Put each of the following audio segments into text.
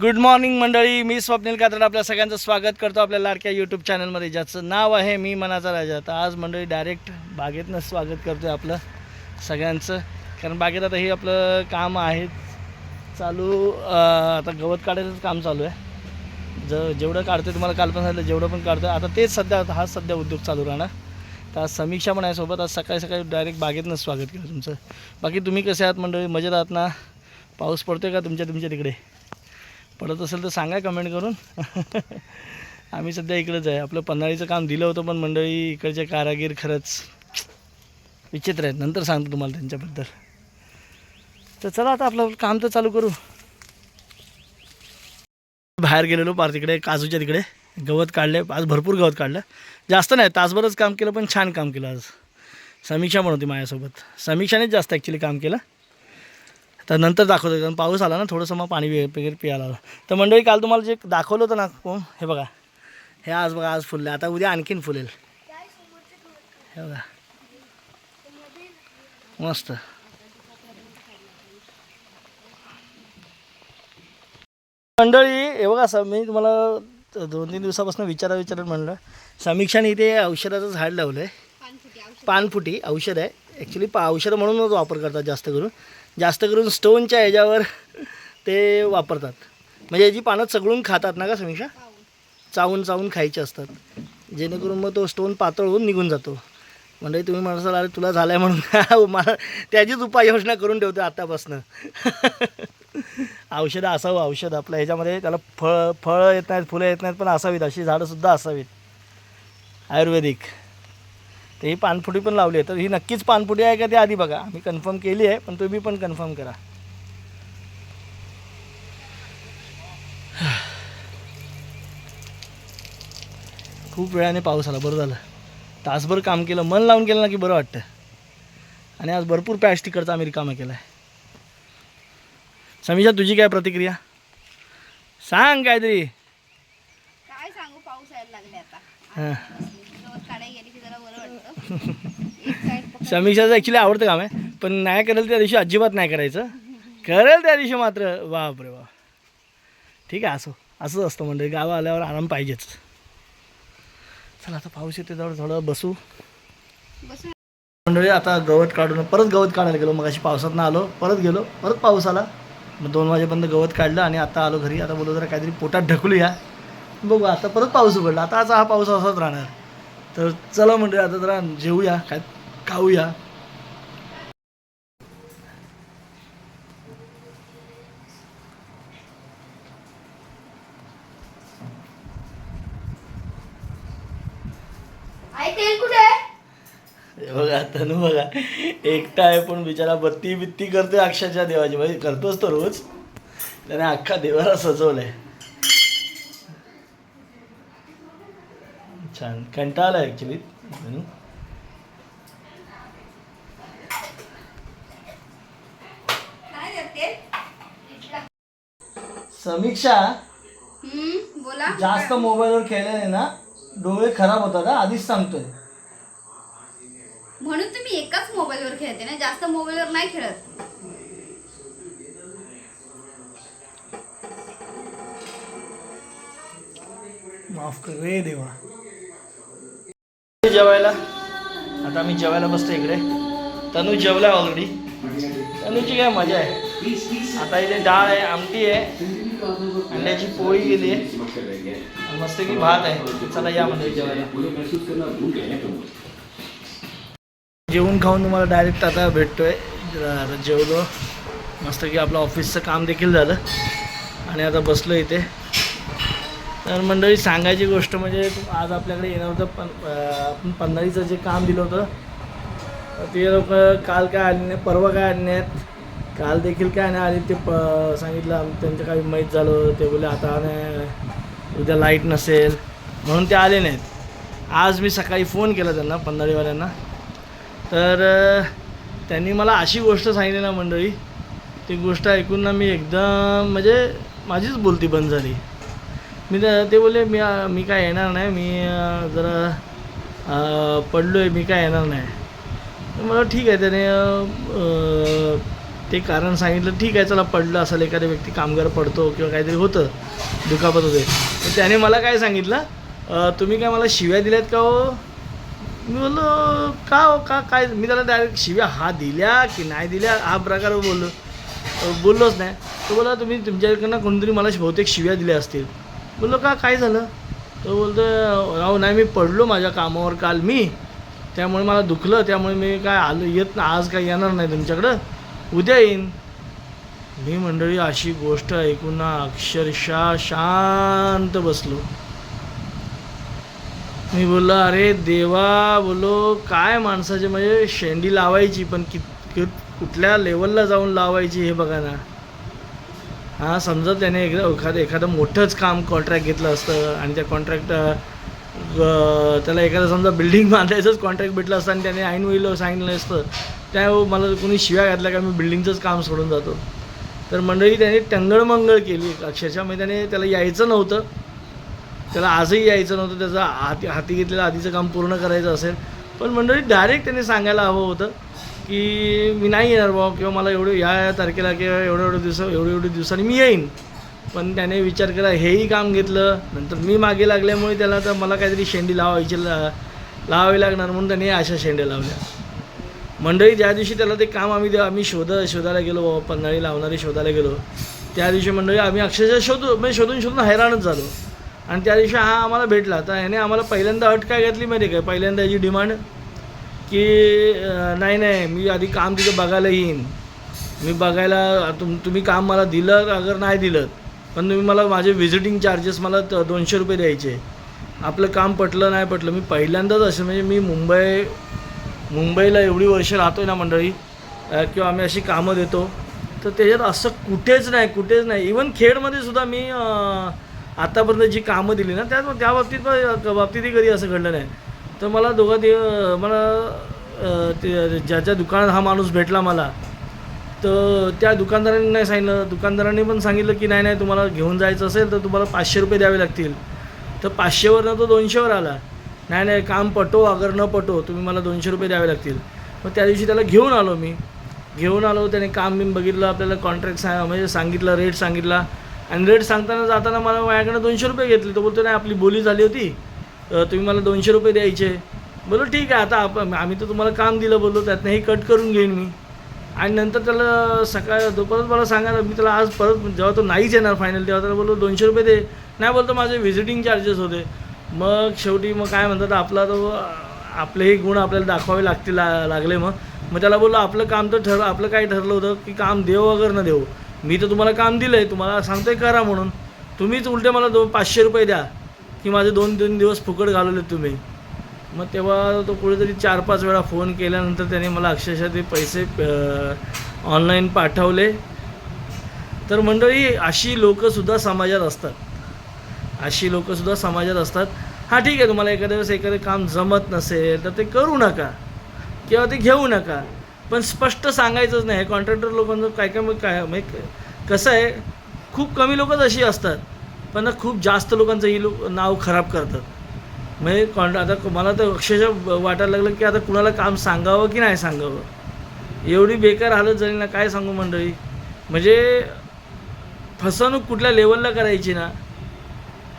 Good morning मंडळी. मी स्वप्नील कात्रड. आपल्या सगळ्यांचं स्वागत करतो आपल्या लाडक्या यूट्यूब चॅनलमध्ये ज्याचं नाव आहे मी मनाचा राजा. तर आज मंडळी डायरेक्ट बागेतनं स्वागत करतो आहे आपलं सगळ्यांचं. कारण बागेत आता हे आपलं काम आहे. चालू आता गवत काढायचंच काम चालू आहे. ज जेवढं काढतो तुम्हाला काल पण सांगितलं जेवढं पण काढतो आता तेच सध्या हा सध्या उद्योग चालू राहणार. तर आज समीक्षा पण आहे सोबत. आज सकाळी सकाळी डायरेक्ट बागेतनं स्वागत केलं तुमचं. बाकी तुम्ही कसे आहात मंडळी? मजेत आहात ना? पाऊस पडतो आहे का तुमच्या तुमच्या तिकडे? पडत असेल तर सांगा कमेंट करून. आम्ही सध्या इकडंच आहे. आपलं पन्हाळीचं काम दिलं होतं पण मंडळी इकडचे कारागीर खरंच विचित्र आहेत. नंतर सांगतो तुम्हाला त्यांच्याबद्दल. तर चला आता आपलं काम तर चालू करू. बाहेर गेलेलो पार तिकडे काजूच्या तिकडे. गवत काढले. आज भरपूर गवत काढलं. जास्त नाही तासभरच काम केलं पण छान काम केलं आज. समीक्षा पण होती माझ्यासोबत. समीक्षानेच जास्त ॲक्च्युली काम केलं. तर नंतर दाखवतो कारण पाऊस आला ना थोडंसं मग पाणी वगैरे प्यायला आलं तर मंडळी काल तुम्हाला जे दाखवलं होतं ना कोण? हे बघा. हे आज बघा आज फुलले. आता उद्या आणखीन फुलेल. हे बघा. मस्त. मंडळी हे बघा असं मी तुम्हाला दोन तीन दिवसापासून विचारा विचारत म्हणलं. समीक्षाने इथे औषधाचं झाड लावलं आहे पानफुटी औषध आहे. ॲक्च्युली पा औषध म्हणूनच वापर करतात जास्त करून. जास्त करून स्टोनच्या ह्याच्यावर ते वापरतात. म्हणजे याची पानं चगळून खातात ना का समीक्षा? चावून चावून खायचे असतात. जेणेकरून मग तो स्टोन पातळ होऊन निघून जातो. म्हणजे तुम्ही म्हणाल अरे तुला झालं आहे म्हणून हो, मला त्याचीच उपाययोजना करून ठेवतो आत्तापासनं. औषधं असावं औषध. आपलं ह्याच्यामध्ये त्याला फळ फळं येत नाहीत फुलं येत नाहीत पण असावीत. अशी झाडंसुद्धा असावीत. आयुर्वेदिक. तर ही पानफुटी पण लावली आहे. तर ही नक्कीच पानफुटी आहे का ते आधी बघा. मी कन्फर्म केली आहे पण तुम्ही पण कन्फर्म करा. खूप वेळाने पाऊस आला बरं झालं. तासभर काम केलं मन लावून केलं ना की बरं वाटतं. आणि आज भरपूर पॅच तिकडचा आम्ही रिकामा केला आहे समीक्षा तुझी काय प्रतिक्रिया? सांग काहीतरी. काय सांगू पाऊस यायला लागले आता. समीक्षाचं ॲक्च्युली आवडतं काम आहे. पण नाही करेल त्या दिवशी अजिबात नाही करायचं. करेल त्या दिवशी मात्र. बापरे रे बाप. ठीक आहे असो. असंच असतं म्हणजे गावा आल्यावर आराम पाहिजेच. चला आता पाऊस येते जवळ थोडं बसू. मंडळी आता गवत काढून परत गवत काढायला गेलो. मग अशी पावसात आलो. परत गेलो. परत पाऊस आला. मग दोन वाजेपर्यंत गवत काढलं आणि आता आलो घरी. आता बोलू जरा काहीतरी पोटात ढकलूया. बघू आता परत पाऊस उघडला. आता आजचा हा पाऊस असाच राहणार. तर चला मंडळी आता जरा जेवूया काय खाऊया. बघा तनू बघा एकटा आहे पण बिचारा बत्ती बित्ती करतोय अक्षरशः देवाची. म्हणजे करतोच तो रोज. त्याने अख्खा देवाला सजवलंय. छान. कंटाळा ॲक्च्युली समीक्षा हम्म बोला. जास्त मोबाईलवर खेळल्याने ना डोळे खराब होतात हा? आधीच सांगतोय. म्हणून तुम्ही एकाच मोबाईलवर खेळते ना? जास्त मोबाईलवर नाही खेळत. माफ कर रे देवा. जेवायला. आता आम्ही जेवायला बसतो इकडे. तनू जेवला ऑलरेडी तनूची काय मजा आहे? आता इथे डाळ आहे आमटी आहे अंड्याची पोळी गेली आहे. मस्त की भात आहे. चला या म्हणजे जेवायला. जेवून खाऊन तुम्हाला डायरेक्ट आता भेटतोय. जरा आता जेवलो. मस्त की आपलं ऑफिसचं काम देखील झालं. आणि आता बसलो इथे. तर मंडळी सांगायची गोष्ट म्हणजे आज आपल्याकडे येणार होतं पण आपण पन्हाळीचं जे काम दिलं होतं ते लोक काल काय आले नाही परवा काय आले नाहीत. काल देखील काय नाही आले ते प सांगितलं त्यांचं काही माहीत झालं ते बोले आता नाही उद्या लाइट नसेल म्हणून ते आले नाहीत. आज मी सकाळी फोन केला त्यांना पंधरावीवाल्यांना तर त्यांनी मला अशी गोष्ट सांगितली ना मंडळी ती गोष्ट ऐकून ना मी एकदम म्हणजे माझीच बोलती बंद झाली. मी ते बोलले मी मी काय येणार नाही मी जरा पडलो आहे मी काय येणार नाही. मला ठीक आहे त्याने ते कारण सांगितलं ठीक आहे चला पडलं असेल एखादा व्यक्ती कामगार पडतो किंवा काहीतरी होतं दुखापत होते. तर त्याने मला काय सांगितलं तुम्ही काय मला शिव्या दिल्यात का हो? मी बोललो का हो का काय? मी त्याला डायरेक्ट शिव्या हा दिल्या की नाही दिल्या हा प्रकार बोललो. बोललोच नाही. तो बोला तुम्ही तुमच्याकडनं कोणतरी मला बहुतेक शिव्या दिल्या असतील. बोललो का काय झालं? तो बोलतो राहू नाही मी पडलो माझ्या कामावर काल मी. त्यामुळे मला दुखलं त्यामुळे मी काय आलो येत ना आज काय येणार नाही तुमच्याकडं. उद्या येईन. मी मंडळी अशी गोष्ट ऐकून ना अक्षरशः शांत बसलो. मी बोललो अरे देवा बोलो काय माणसाचे म्हणजे शेंडी लावायची पण कित कित कुठल्या लेवलला जाऊन लावायची हे बघा ना. हां समजा त्याने एकदा एखादं एखादं मोठंच काम कॉन्ट्रॅक्ट घेतलं असतं आणि त्या कॉन्ट्रॅक्ट त्याला एखादं समजा बिल्डिंग बांधायचंच कॉन्ट्रॅक्ट भेटलं असतं आणि त्याने ऐन होईल सांगितलं असतं त्या मला कोणी शिव्या घातल्या का मी बिल्डिंगचंच काम सोडून जातो? तर मंडळी त्याने टंगळमंगळ केली. अक्षरशः म्हणजे त्याने त्याला यायचं नव्हतं. त्याला आजही यायचं नव्हतं. त्याचं हाती हाती घेतलेलं आधीचं काम पूर्ण करायचं असेल. पण मंडळी डायरेक्ट त्याने सांगायला हवं होतं. की मी नाही येणार बाबा किंवा मला एवढं या या तारखेला किंवा एवढ्या एवढ्या दिवस एवढ्या एवढ्या दिवसांनी मी येईन. पण त्याने विचार केला हेही काम घेतलं नंतर मी मागे लागल्यामुळे त्याला तर मला काहीतरी शेंडी लावायची ला लावावी लागणार म्हणून त्याने अशा शेंड्या लावल्या. मंडळी ज्या दिवशी त्याला ते काम आम्ही आम्ही शोध शोधायला गेलो बाबा पन्हाळी लावणारे शोधायला गेलो त्या दिवशी मंडळी आम्ही अक्षरशः शोधू म्हणजे शोधून शोधून हैराणच झालो. आणि त्या दिवशी हा आम्हाला भेटला. तर ह्याने आम्हाला पहिल्यांदा अट काय घातली माहिती आहे काय पहिल्यांदा याची डिमांड की नाही नाही मी आधी काम तिथं बघायला येईन. मी बघायला तुम तुम्ही काम मला दिलं अगर नाही दिलं पण तुम्ही मला माझे व्हिजिटिंग चार्जेस मला त- दोनशे रुपये द्यायचे. आपलं काम पटलं नाही पटलं मी पहिल्यांदाच असं म्हणजे मी मुंबई मुंबईला एवढी वर्ष राहतो आहे ना मंडळी किंवा आम्ही अशी कामं देतो तर त्याच्यात असं कुठेच नाही कुठेच नाही. इवन खेडमध्ये सुद्धा मी आतापर्यंत जी कामं दिली ना त्या त्या बाबतीत बाबतीतही कधी असं घडलं नाही. तर मला दोघा दिव मला ते ज्याच्या दुकानात हा माणूस भेटला मला तर त्या दुकानदारांनी नाही सांगितलं. दुकानदारांनी पण सांगितलं की नाही नाही तुम्हाला घेऊन जायचं असेल तर तुम्हाला पाचशे रुपये द्यावे लागतील. तर पाचशेवरनं तो दोनशेवर आला. नाही नाही काम पटो अगर न पटो तुम्ही मला दोनशे रुपये द्यावे लागतील. मग त्या दिवशी त्याला घेऊन आलो मी. घेऊन आलो त्याने काम मी बघितलं आपल्याला कॉन्ट्रॅक्ट सांग म्हणजे सांगितलं रेट सांगितला. आणि रेट सांगताना जाताना मला माझ्याकडनं दोनशे रुपये घेतले. तो बोलतो नाही आपली बोली झाली होती. तुम्ही मला दोनशे रुपये द्यायचे. बोलो ठीक आहे आता आपण आम्ही तर तुम्हाला काम दिलं बोललो त्यातनं हे कट करून घेईन मी. आणि नंतर त्याला सकाळ दुपारच परत मला सांगायला मी त्याला आज परत जेव्हा तो नाहीच येणार फायनल तेव्हा त्याला बोललो दोनशे रुपये दे. नाही बोलतो माझे व्हिजिटिंग चार्जेस होते. मग शेवटी मग काय म्हणतात आपला तो आपलेही गुण आपल्याला दाखवावे लागतील ला- लागले मग. मग त्याला बोललो आपलं काम तर ठर आपलं काय ठरलं होतं की काम देव वगैरे न देऊ मी तर तुम्हाला काम दिलं आहे तुम्हाला सांगतोय करा म्हणून. तुम्हीच उलटे मला दो पाचशे रुपये द्या. की माझे दोन तीन दिवस फुकट घालवले तुम्ही. मग तेव्हा तो कुठेतरी चार पाच वेळा फोन केल्यानंतर त्याने मला अक्षरशः ते पैसे ऑनलाईन पाठवले. तर मंडळी अशी लोकंसुद्धा समाजात असतात. अशी लोकंसुद्धा समाजात असतात. हां ठीक आहे तुम्हाला एखाद्या वेळेस एखादं काम जमत नसेल तर ते करू नका. किंवा ते घेऊ नका. पण स्पष्ट सांगायचंच नाही. कॉन्ट्रॅक्टर लोकांचं काय काय मग काय म्हणजे कसं आहे खूप कमी लोकच अशी असतात. पण ना खूप जास्त लोकांचं ही लोक नाव खराब करतात. म्हणजे कॉन्ट आता मला तर अक्षरशः वाटायला लागलं की आता कुणाला काम सांगावं की नाही सांगावं? एवढी बेकार हालत झाली ना काय सांगू मंडळी? म्हणजे फसवणूक कुठल्या लेवलला करायची ना?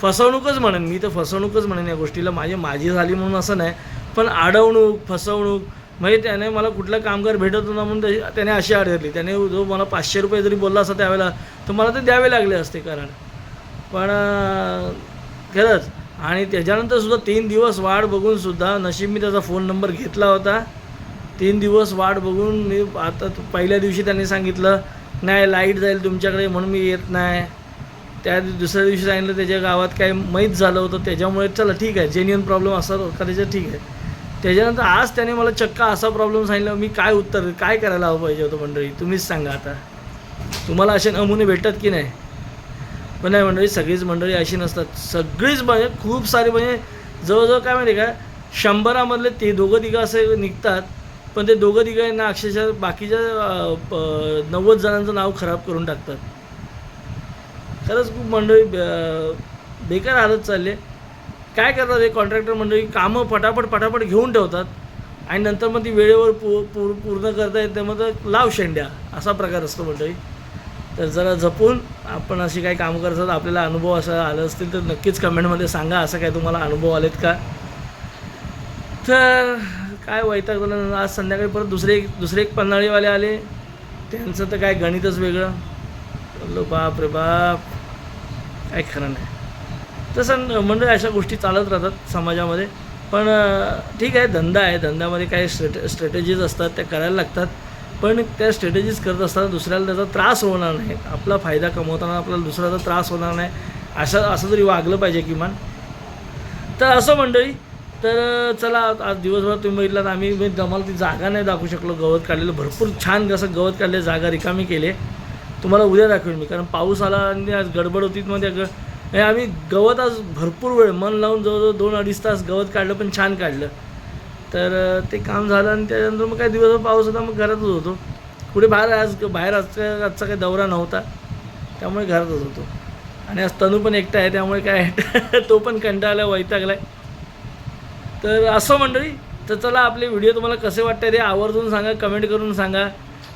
फसवणूकच म्हणेन मी तर फसवणूकच म्हणेन या गोष्टीला. माझी माझी झाली म्हणून असं नाही. पण अडवणूक फसवणूक म्हणजे त्याने मला कुठला कामगार भेटत होता म्हणून त्याने अशी अडवली त्याने जो मला पाचशे रुपये जरी बोलला असता त्यावेळेला तर मला ते द्यावे लागले असते कारण. पण खरंच. आणि त्याच्यानंतर सुद्धा तीन दिवस वाट बघून सुद्धा नशीब मी त्याचा फोन नंबर घेतला होता. तीन दिवस वाट बघून मी आता पहिल्या दिवशी त्यांनी सांगितलं नाही लाइट जाईल तुमच्याकडे म्हणून मी येत नाही. त्या दुसऱ्या दिवशी सांगितलं त्याच्या गावात काय माहीत झालं होतं त्याच्यामुळे चला ठीक आहे जेन्युअन प्रॉब्लेम असा करायचं ठीक आहे. त्याच्यानंतर आज त्याने मला चक्का असा प्रॉब्लेम सांगितला मी काय उत्तर काय करायला हवं पाहिजे होतं मंडळी? तुम्हीच सांगा आता. तुम्हाला असे नमुने भेटतात की नाही? पण नाही मंडळी सगळीच मंडळी अशी नसतात. सगळीच म्हणजे खूप सारी म्हणजे जवळजवळ काय माहिती आहे का शंभरामधले ते दोघं तिघं असे निघतात पण ते दोघं तिघांना अक्षरशः बाकीच्या नव्वद जणांचं नाव खराब करून टाकतात. खरंच खूप मंडळी बेकार हालत चालले काय करतात हे कॉन्ट्रॅक्टर मंडळी कामं पटापट पटापट घेऊन ठेवतात आणि नंतर मग ती वेळेवर पू पूर पूर्ण करता येते मग तर लाव शेंड्या असा प्रकार असतो मंडळी. तर जरा जपून आपण अशी काही कामं करत आपल्याला अनुभव असं आलं असतील तर नक्कीच कमेंटमध्ये सांगा असं काय तुम्हाला अनुभव आलेत का? तर काय वैताग झालं आज संध्याकाळी परत दुसरे एक दुसरे एक पन्हाळीवाले आले. त्यांचं तर काय गणितच वेगळं. बोललो बाप रे बाप. काय खरं नाही. तसं म्हणजे अशा गोष्टी चालत राहतात समाजामध्ये. पण ठीक आहे धंदा आहे. धंद्यामध्ये काही स्ट्रेट स्ट्रॅटेजीज असतात त्या करायला लागतात. पण त्या स्ट्रॅटेजीज करत असताना दुसऱ्याला त्याचा त्रास होणार नाही. आपला फायदा कमवताना आपल्याला दुसऱ्याचा त्रास होणार नाही. असं असं तरी वागलं पाहिजे किमान. तर असं मंडळी तर चला आज दिवसभर तुम्ही बघितलात आम्ही मी आम्हाला ती जागा नाही दाखवू शकलो गवत काढलेलं भरपूर छान कसं गवत काढले जागा रिकामी केले. तुम्हाला उद्या दाखवेन मी कारण पाऊस आला आणि आज गडबड होती मग त्या ग हे आम्ही गवत आज भरपूर वेळ मन लावून जवळजवळ दोन अडीच तास गवत काढलं पण छान काढलं. तर ते काम झालं आणि त्याच्यानंतर मग काय दिवसभर पाऊस होता मग घरातच होतो. कुठे बाहेर आज बाहेर आजचा आजचा काही दौरा नव्हता. त्यामुळे घरातच होतो. आणि आज तनू पण एकटा आहे त्यामुळे काय तो पण कंटाळला वैतागलाय. तर असं मंडळी तर चला आपले व्हिडिओ तुम्हाला कसे वाटतात ते आवर्जून सांगा कमेंट करून सांगा.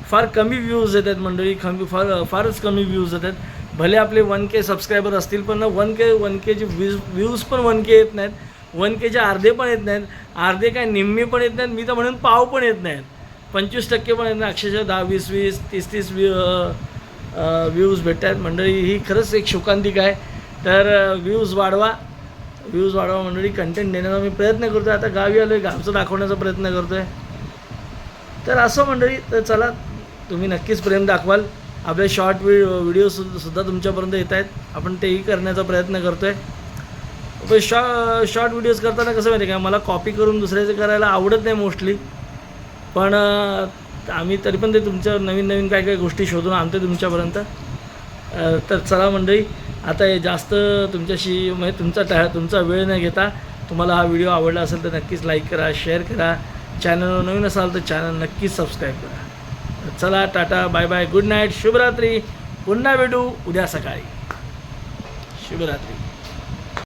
फार कमी व्ह्यूज येतात मंडळी कमी फार फारच कमी व्ह्यूज येतात. भले आपले वन के सबस्क्रायबर असतील पण वन के वन केचे व्ह्यूज व्ह्यूज पण वन के येत नाहीत. वन केचे अर्धे पण येत नाहीत. अर्धे काय निम्मी पण येत नाहीत मी तर म्हणून पाव पण येत नाहीत. पंचवीस टक्के पण येत नाही अक्षरशः दहा वीस वीस तीस तीस व्ह्यू व्ह्यूज भेटत आहेत मंडळी ही खरंच एक शोकांतिक आहे. तर व्ह्यूज वाढवा. व्ह्यूज वाढवा मंडळी कंटेंट देण्याचा मी प्रयत्न करतो आहे आता गावी आलो आहे गावचं दाखवण्याचा प्रयत्न करतो आहे तर असं मंडळी तर चला तुम्ही नक्कीच प्रेम दाखवाल. आपले शॉर्ट व्हि व्हिडिओ सुद्धा तुमच्यापर्यंत येत आहेत आपण तेही करण्याचा प्रयत्न करतो आहे शॉ शॉर्ट व्हिडिओज करताना कसं माहिती आहे का मला कॉपी करून दुसऱ्याचं करायला आवडत नाही मोस्टली पण आम्ही तरी पण ते तुमच्या नवीन नवीन काय काय गोष्टी शोधून आणतो तुमच्यापर्यंत. तर चला मंडळी आता हे जास्त तुमच्याशी म्हणजे तुमचा टा तुमचा वेळ न घेता तुम्हाला हा व्हिडिओ आवडला असेल तर नक्कीच लाईक करा शेअर करा. चॅनलवर नवीन असाल तर चॅनल नक्कीच सबस्क्राईब करा. चला Tata bye bye good night शुभरात्री. पुन्हा भेटू उद्या सकाळी. शुभरात्री.